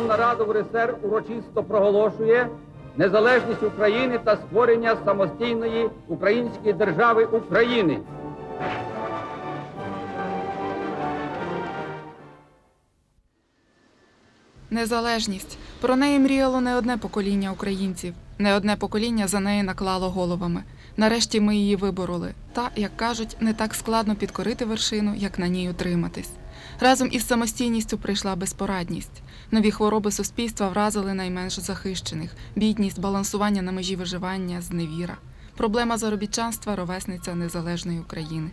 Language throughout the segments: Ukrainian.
Верховна Рада УРСР урочисто проголошує незалежність України та створення самостійної української держави України. Незалежність. Про неї мріяло не одне покоління українців. Не одне покоління за неї наклало головами. Нарешті ми її вибороли. Та, як кажуть, не так складно підкорити вершину, як на ній утриматись. Разом із самостійністю прийшла безпорадність. Нові хвороби суспільства вразили найменш захищених, бідність, балансування на межі виживання, зневіра. Проблема заробітчанства ровесниця незалежної України.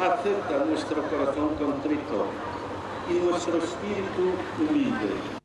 Acepta nuestro corazón contrito y nuestro espíritu humilde.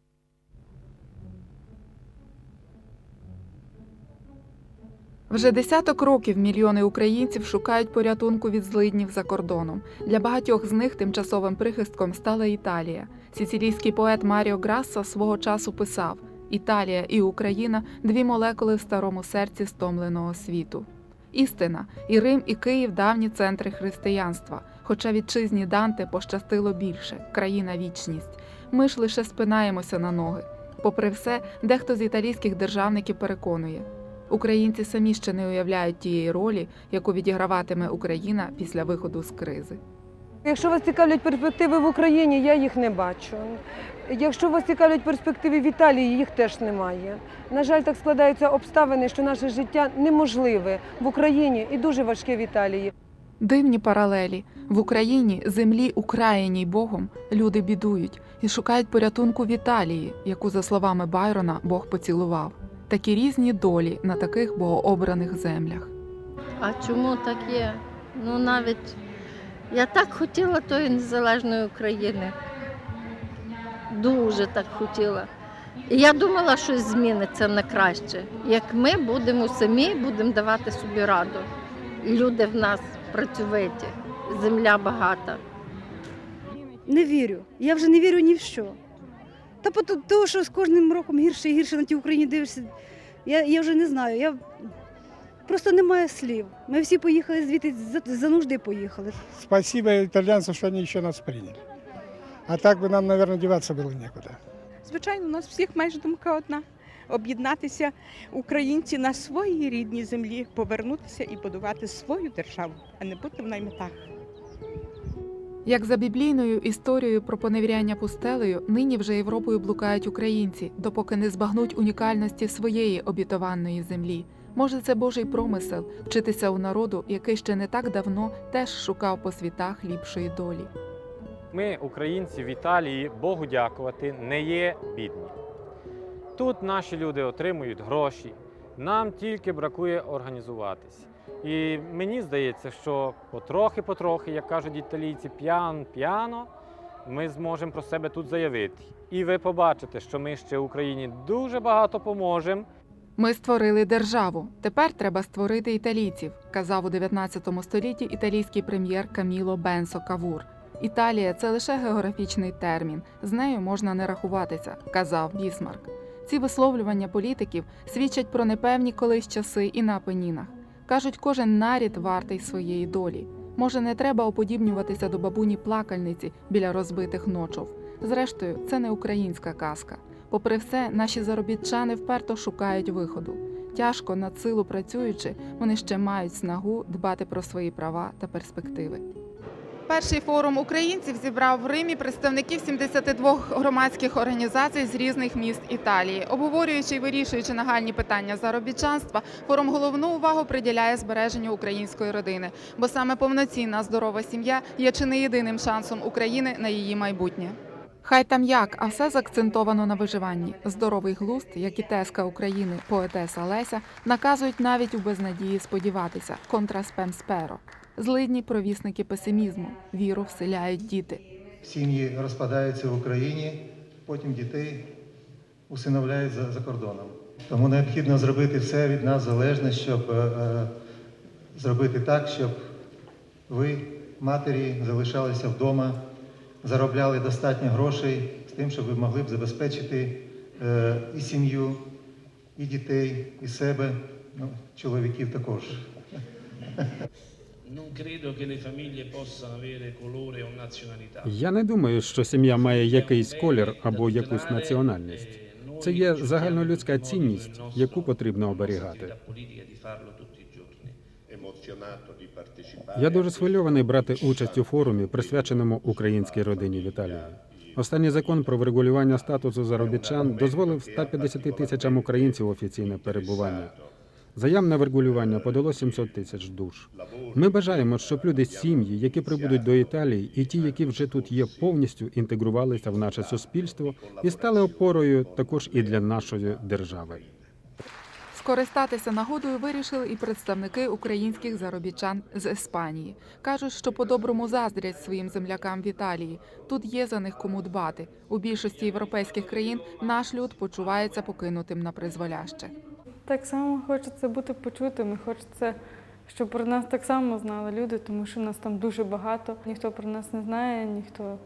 Вже десяток років мільйони українців шукають порятунку від злиднів за кордоном. Для багатьох з них тимчасовим прихистком стала Італія. Сицилійський поет Маріо Грасса свого часу писав: Італія і Україна дві молекули в старому серці стомленого світу. Істина, і Рим, і Київ давні центри християнства. Хоча вітчизні Данте пощастило більше країна вічність. Ми ж лише спинаємося на ноги. Попри все, дехто з італійських державників переконує, Українці самі ще не уявляють тієї ролі, яку відіграватиме Україна після виходу з кризи. Якщо вас цікавлять перспективи в Україні, я їх не бачу. Якщо вас цікавлять перспективи в Італії, їх теж немає. На жаль, так складаються обставини, що наше життя неможливе в Україні і дуже важке в Італії. Дивні паралелі в Україні, землі, україній Богом, люди бідують і шукають порятунку в Італії, яку, за словами Байрона, Бог поцілував. Такі різні долі на таких богообраних землях. А чому так є? Ну навіть я так хотіла тої незалежної України. Дуже так хотіла. І я думала, що зміниться на краще. Як ми будемо самі, будемо давати собі раду. Люди в нас працьовиті, земля багата. Не вірю. Я вже не вірю ні в що. Та по того, що з кожним роком гірше і гірше на тій Україні дивишся, я, я вже не знаю. Я просто немає слів. Ми всі поїхали звідти за, за нужди поїхали. Спасибо итальянцам, что они еще нас приняли. А так бы нам, наверное, деваться было некуда. Звичайно, у нас всіх майже думка одна. Об'єднатися українці на своїй рідній землі, повернутися і будувати свою державу, а не бути в наймитах. Як за біблійною історією про поневіряння пустелею, нині вже Європою блукають українці, допоки не збагнуть унікальності своєї обітованої землі. Може, це Божий промисел вчитися у народу, який ще не так давно теж шукав по світах ліпшої долі. Ми, українці в Італії, Богу дякувати, не є бідні. Тут наші люди отримують гроші, нам тільки бракує організуватись. І мені здається, що потрохи-потрохи, як кажуть італійці, п'ян-п'яно, ми зможемо про себе тут заявити. І ви побачите, що ми ще Україні дуже багато поможемо. Ми створили державу. Тепер треба створити італійців, казав у 19 столітті італійський прем'єр Каміло Бенсо Кавур. Італія це лише географічний термін, з нею можна не рахуватися, казав Бісмарк. Ці висловлювання політиків свідчать про непевні колись часи і на Апенінах. Кажуть, кожен нарід вартий своєї долі. Може, не треба уподібнюватися до бабуні плакальниці біля розбитих ночов. Зрештою, це не українська казка. Попри все, наші заробітчани вперто шукають виходу. Тяжко над силу працюючи, вони ще мають снагу дбати про свої права та перспективи. Перший форум українців зібрав в Римі представників 72 громадських організацій з різних міст Італії. Обговорюючи і вирішуючи нагальні питання заробітчанства, форум головну увагу приділяє збереженню української родини, бо саме повноцінна здорова сім'я є чи не єдиним шансом України на її майбутнє. Хай там як, а все закцентовано на виживанні. Здоровий глузд, як і теска України, поетеса Леся, наказують навіть у безнадії сподіватися контра спем сперо. Злидні провісники песимізму, віру вселяють діти. Сім'ї розпадаються в Україні, потім дітей усиновляють за, за кордоном. Тому необхідно зробити все від нас залежне, щоб е, е, зробити так, щоб ви, матері, залишалися вдома, заробляли достатньо грошей з тим, щоб ви могли б забезпечити е, і сім'ю, і дітей, і себе, ну, чоловіків також. Non credo che le famiglie possano avere colore o nazionalità. Я не думаю, що сім'я має якийсь колір або якусь національність. Це є загальнолюдська цінність, яку потрібно оберігати. Я дуже схвильований брати участь у форумі, присвяченому українській родині в Італії. Останній закон про врегулювання статусу заробітчан дозволив 150 тисячам українців офіційне перебування. Заяв на врегулювання подало 700 тисяч душ. Ми бажаємо, щоб люди сім'ї, які прибудуть до Італії, і ті, які вже тут є, повністю інтегрувалися в наше суспільство і стали опорою також і для нашої держави. Скористатися нагодою вирішили і представники українських заробітчан з Іспанії. Кажуть, що по-доброму заздрять своїм землякам в Італії. Тут є за них кому дбати. У більшості європейських країн наш люд почувається покинутим на призволяще. Так само хочеться бути почутими, хочеться, щоб про нас так само знали люди, тому що нас там дуже багато. Ніхто про нас не знає, ніхто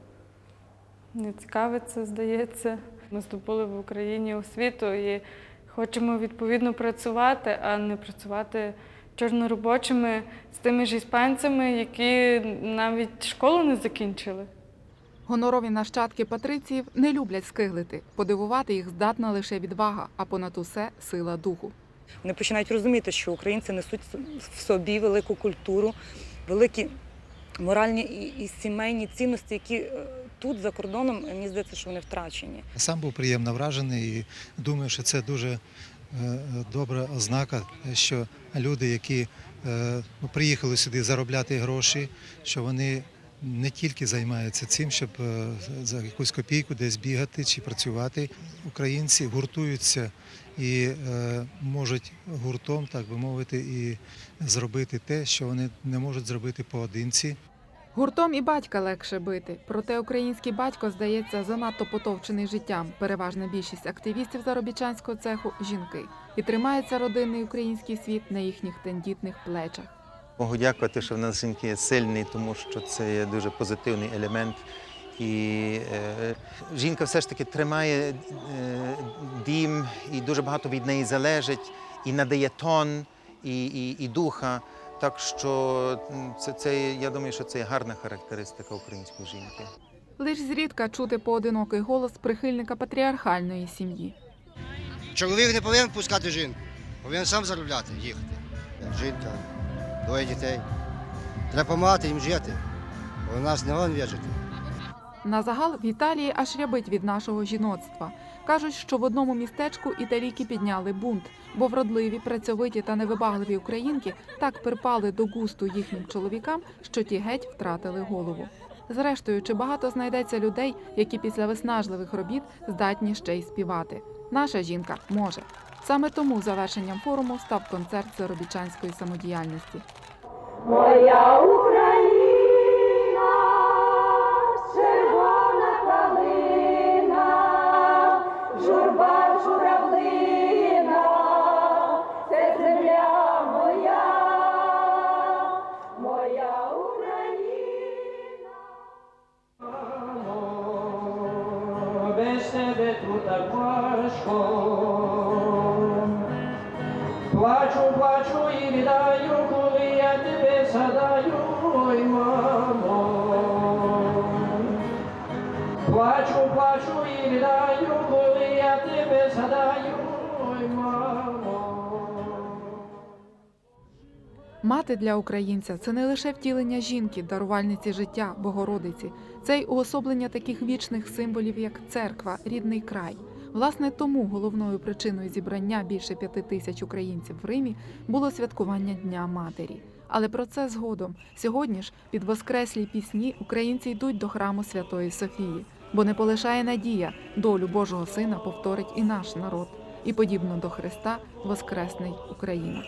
не цікавиться, здається. Ми здобули в Україні освіту і хочемо відповідно працювати, а не працювати чорноробочими з тими ж іспанцями, які навіть школу не закінчили. Гонорові нащадки патриціїв не люблять скиглити. Подивувати їх здатна лише відвага, а понад усе сила духу. Вони починають розуміти, що українці несуть в собі велику культуру, великі моральні і, і сімейні цінності, які е, тут за кордоном мені здається, що вони втрачені. Сам був приємно вражений і думаю, що це дуже е, добра ознака, що люди, які е, приїхали сюди заробляти гроші, що вони не тільки займаються цим, щоб е, за якусь копійку десь бігати чи працювати. Українці гуртуються і е, можуть гуртом, так би мовити, і зробити те, що вони не можуть зробити поодинці. Гуртом і батька легше бити. Проте український батько здається занадто потовчений життям. Переважна більшість активістів заробітчанського цеху жінки. І тримається родинний український світ на їхніх тендітних плечах. Можу дякувати, що в нас жінки є сильні, тому що це є дуже позитивний елемент. І е, жінка все ж таки тримає е, дім, і дуже багато від неї залежить, і надає тон і, і, і духа. Так що це, це, я думаю, що це є гарна характеристика української жінки. Лиш зрідка чути поодинокий голос прихильника патріархальної сім'ї. Чоловік не повинен пускати жінку, повинен сам заробляти, їхати. Жінка, двоє дітей. Треба допомагати їм жити. бо У нас не вон вижити. На загал в Італії аж рябить від нашого жіноцтва. Кажуть, що в одному містечку італійки підняли бунт, бо вродливі, працьовиті та невибагливі українки так припали до густу їхнім чоловікам, що ті геть втратили голову. Зрештою, чи багато знайдеться людей, які після виснажливих робіт здатні ще й співати? Наша жінка може. Саме тому завершенням форуму став концерт заробітчанської самодіяльності. Моя Плачу, плачу і віддаю, коли я тебе згадаю, ой, мамо. Плачу, плачу і віддаю, коли я тебе згадаю, ой, мамо. Мати для українця це не лише втілення жінки, дарувальниці життя, Богородиці, це й уособлення таких вічних символів, як церква, рідний край. Власне, тому головною причиною зібрання більше п'яти тисяч українців в Римі було святкування Дня Матері. Але про це згодом. Сьогодні ж під воскреслі пісні українці йдуть до храму Святої Софії, бо не полишає надія, долю Божого Сина повторить і наш народ, і подібно до Христа Воскресний Україна.